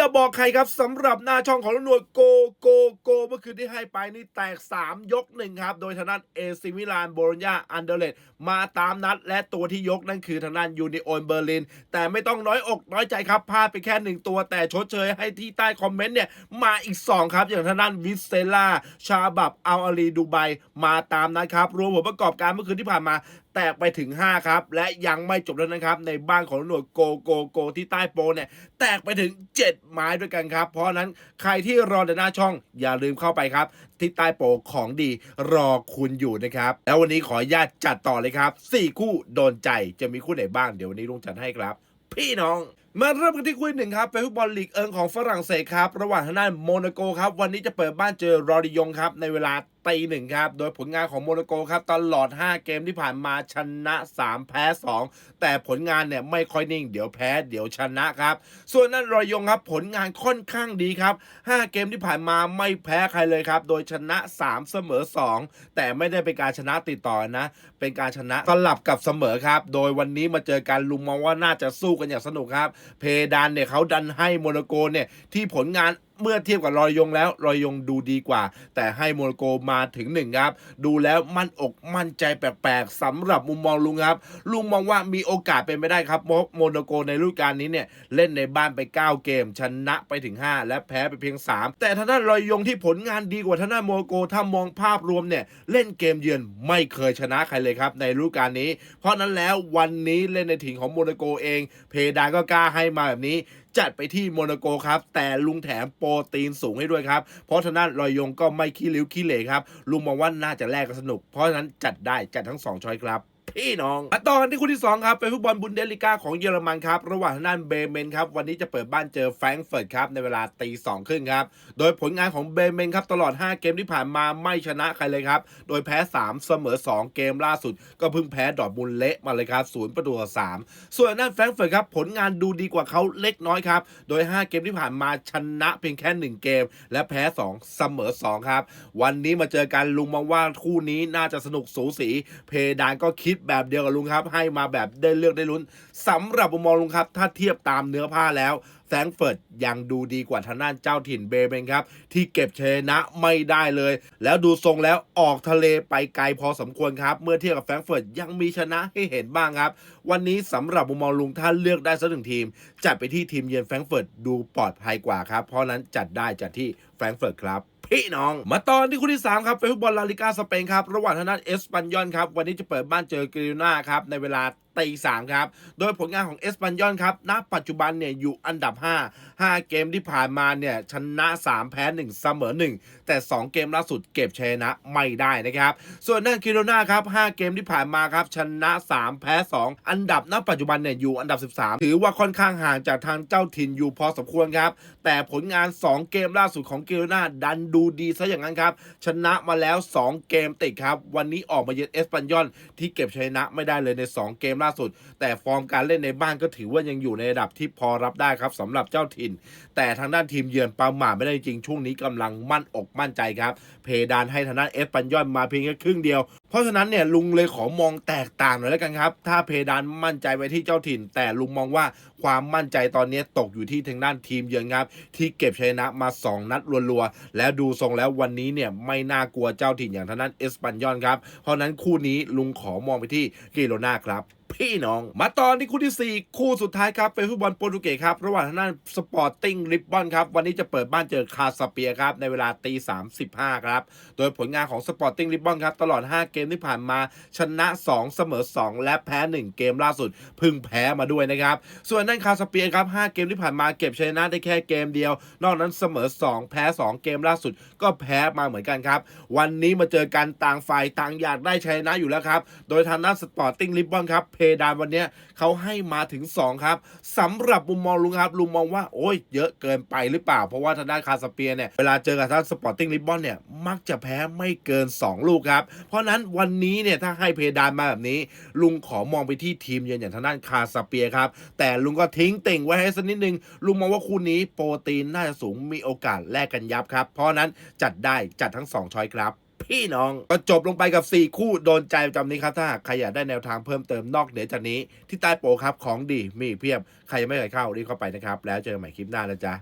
อย่าบอกใครครับสำหรับหน้าช่องของหน่วยโกโกโกเมื่อคืนที่ให้ไปนี่แตก 3 ยกหนึ่งครับ โดยทางด้านเอซิมิลานโบโลญญาอันเดเลตมาตามนัด และตัวที่ยกนั่นคือทางด้านยูนิโอนเบอร์ลิน แต่ไม่ต้องน้อยอกน้อยใจครับพลาดไปแค่หนึ่งตัว แต่ชดเชยให้ที่ใต้คอมเมนต์เนี่ย มาอีก 2 ครับ อย่างทางด้านวิสเซล่าชาบับอัลอาลีดูไบมาตามนัดครับรวมผลประกอบการเมื่อคืนที่ผ่านมาแตกไปถึง 5 ครับ และยังไม่จบแล้วนะครับ ในบ้านของหน่วยโกโกโกที่ใต้โปเนี่ย แตกไปถึง 7 ไม้ด้วยกันครับ เพราะนั้นใครที่รอในหน้าช่องอย่าลืมเข้าไปครับ ที่ใต้โปของดีรอคุณอยู่นะครับ แล้ววันนี้ขออนุญาตจัดต่อเลยครับ 4 คู่โดนใจจะมีคู่ไหนบ้างเดี๋ยววันนี้ลุงจัดให้ครับ พี่น้องมาเริ่มกันที่คู่หนึ่งครับเป็นฟุตบอลลีกเอิงของฝรั่งเศสครับ ระหว่างทางด้านโมนาโกครับวันนี้จะเปิดบ้านเจอรอริยงครับในเวลาตีหนึ่งครับ โดยผลงานของโมนาโกครับตลอด 5 เกมที่ผ่านมาชนะ 3 แพ้ 2 แต่ผลงานเนี่ยไม่ค่อยนิ่ง เดี๋ยวแพ้เดี๋ยวชนะครับ ส่วนนั้นรอยยงครับผลงานค่อนข้างดีครับ 5 เกมที่ผ่านมาไม่แพ้ใครเลยครับ โดยชนะ 3 เสมอ 2 แต่ไม่ได้เป็นการชนะติดต่อนะ เป็นการชนะสลับกับเสมอครับ โดยวันนี้มาเจอกันลุงมองว่าน่าจะสู้กันอย่างสนุกครับ เพดานเนี่ยเขาดันให้โมนาโกเนี่ยที่ผลงาน เมื่อเทียบกับรอยยงแล้วรอยยงดูดีกว่า แต่ให้โมนาโกมาถึงหนึ่งครับดูแล้วมั่นอกมั่นใจแปลกๆสำหรับมุมมองลุงครับลุงมองว่ามีโอกาสเป็นไปได้ครับเพราะโมนโกในฤดูกาลนี้เนี่ยเล่นในบ้านไป 9 เกม ชนะไปถึง 5 และแพ้ไปเพียง 3 แต่ทางด้านรอยยงที่ผลงานดีกว่าทางด้านโมนาโกถ้ามองภาพรวมเนี่ยเล่นเกมเยือนไม่เคยชนะใครเลยครับในฤดูกาลนี้ เพราะนั้นแล้ววันนี้เล่นในถิ่นของโมนโกเอง เพดานก็กล้าให้มาแบบนี้ จัดไปที่โมนาโกครับ แต่ลุงแถมโปรตีนสูงให้ด้วยครับ เพราะทางด้านรอยยงก็ไม่ขี้ริ้วขี้เหร่ครับ ลุงมองว่าน่าจะแลกกันสนุก เพราะฉะนั้นจัดได้จัดทั้ง 2ช้อยครับ พี่น้องมาต่อกันที่คู่ที่2ครับเป็นฟุตบอลบุนเดสลิก้าของเยอรมันครับ ระหว่างทางด้านเบเมนครับ วันนี้จะเปิดบ้านเจอแฟรงก์เฟิร์ตครับ ในเวลาตีสองครึ่งครับ โดยผลงานของเบเมนครับ ตลอด 5 เกมที่ผ่านมาไม่ชนะใครเลยครับ โดยแพ้ 3 เสมอ 2 เกมล่าสุด ก็เพิ่งแพ้ดอร์ทมุนด์เละมาเลยครับศูนย์ประตูสามส่วนทางด้านแฟรงก์เฟิร์ตครับผลงานดูดีกว่าเขาเล็กน้อยครับโดย 5 เกมที่ผ่านมาชนะเพียงแค่ 1 เกม และแพ้ 2 เสมอ 2 ครับ วันนี้มาเจอกันลุงมองว่าคู่นี้น่าจะสนุกสูสี เพดานก็คิดแบบเดียวกับลุงครับ ให้มาแบบได้เลือกได้ลุ้นสำหรับมุมมองลุงครับ ถ้าเทียบตามเนื้อผ้าแล้วแฟรงเฟิร์ตยังดูดีกว่าทางด้านเจ้าถิ่นเบเมนครับ ที่เก็บชนะไม่ได้เลย แล้วดูทรงแล้วออกทะเลไปไกลพอสมควรครับ เมื่อเทียบกับแฟรงเฟิร์ตยังมีชนะให้เห็นบ้างครับ วันนี้สำหรับมุมมองลุงถ้าเลือกได้สักหนึ่งทีม จัดไปที่ทีมเยือนแฟรงเฟิร์ตดูปลอดภัยกว่าครับ เพราะนั้นจัดได้จัดที่แฟรงเฟิร์ตครับ พี่น้อง มาตอนที่คู่ที่ 3 ครับเป็นฟุตบอลลาลิกาสเปนครับ ระหว่างทางด้านเอสปันยอนครับ วันนี้จะเปิดบ้านเจอกิรินาครับ ในเวลา ตีสามครับ โดยผลงานของเอสปันยอนครับ ณ ปัจจุบันเนี่ยอยู่อันดับ 5 5 เกมที่ผ่านมาเนี่ยชนะ 3 แพ้ 1 เสมอ 1 แต่ 2 เกมล่าสุดเก็บชนะไม่ได้นะครับ ส่วนด้านกิโรนาครับ 5 เกมที่ผ่านมาครับ ชนะ 3 แพ้ 2 อันดับ ณ ปัจจุบันเนี่ยอยู่อันดับ 13 ถือว่าค่อนข้างห่างจากทางเจ้าถิ่นอยู่พอสมควรครับ แต่ผลงาน 2 เกมล่าสุดของกิโรนาดันดูดีซะอย่างนั้นครับ ชนะมาแล้ว 2 เกมติดครับ วันนี้ออกมาเยือนเอสปันยอนที่เก็บชัยชนะไม่ได้เลยใน 2 เกมล่าสุด แต่ฟอร์มการเล่นในบ้านก็ถือว่ายังอยู่ในระดับที่พอรับได้ครับสำหรับเจ้าถิ่น แต่ทางด้านทีมเยือนประมาทไม่ได้จริงช่วงนี้กำลังมั่นอกมั่นใจครับ เพดานให้ทางด้านเอสปันยอนมาเพียงแค่ครึ่งเดียว เพราะฉะนั้นเนี่ยลุงเลยขอมองแตกต่างหน่อยแล้วกันครับ ถ้าเพดานมั่นใจไว้ที่เจ้าถิ่น แต่ลุงมองว่าความมั่นใจตอนนี้ตกอยู่ที่ทางด้านทีมเยือนครับ ที่เก็บชัยนะมา 2 นัดรัวๆแล้วดูทรงแล้ววันนี้เนี่ยไม่น่ากลัวเจ้าถิ่นอย่างทางด้านเอสปันยอนครับเพราะฉะนั้นคู่นี้ลุงขอมองไปที่กิโลนาครับ พี่น้อง มาตอนที่คู่ที่ 4 คู่สุดท้ายครับ เป็นฟุตบอลโปรตุเกสครับ ระหว่างทางด้านสปอร์ติ้งริบบอนครับ วันนี้จะเปิดบ้านเจอคาสเปียครับ ในเวลาตีสามสิบห้าครับ โดยผลงานของสปอร์ติ้งริบบอนครับ ตลอด 5 เกมที่ผ่านมาชนะ 2 เสมอ 2 และแพ้ 1 เกมล่าสุด พึ่งแพ้มาด้วยนะครับ ส่วนด้านคาสเปียครับ5เกมที่ผ่านมาเก็บชัยชนะได้แค่เกมเดียว นอกนั้นเสมอ 2 แพ้ 2 เกมล่าสุด ก็แพ้มาเหมือนกันครับ วันนี้มาเจอกันต่างฝ่ายต่างอยากได้ชัยชนะอยู่แล้วครับ โดยทางด้านสปอร์ติ้งริบบอนครับดานวันนี้เขาให้มาถึง 2 ครับสำหรับมุมมองลุงครับลุงมองว่าโอ้ยเยอะเกินไปหรือเปล่า เพราะว่าทางด้านคาสเปียเนี่ยเวลาเจอกับทางสปอร์ติ้งริบบอนเนี่ยมักจะแพ้ไม่เกิน 2 ลูกครับ เพราะนั้นวันนี้เนี่ยถ้าให้เพดานมาแบบนี้ ลุงขอมองไปที่ทีมเยือนอย่างทางด้านคาสเปียครับแต่ลุงก็ทิ้งเต่งไว้ให้สักนิดนึงลุงมองว่าคู่นี้โปรตีนน่าจะสูงมีโอกาสแลกกันยับครับ เพราะนั้นจัดได้จัดทั้ง 2ช้อยครับ พี่น้อง ก็จบลงไปกับ 4 คู่โดนใจประจำนี้ครับ ถ้าหากใครอยากได้แนวทางเพิ่มเติมนอกเหนือจากนี้ที่ใต้โปรครับของดีมีเพียบใครยังไม่เคยเข้ารีบเข้าไปนะครับ แล้วเจอกันใหม่คลิปหน้านะจ๊ะ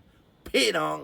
พี่น้อง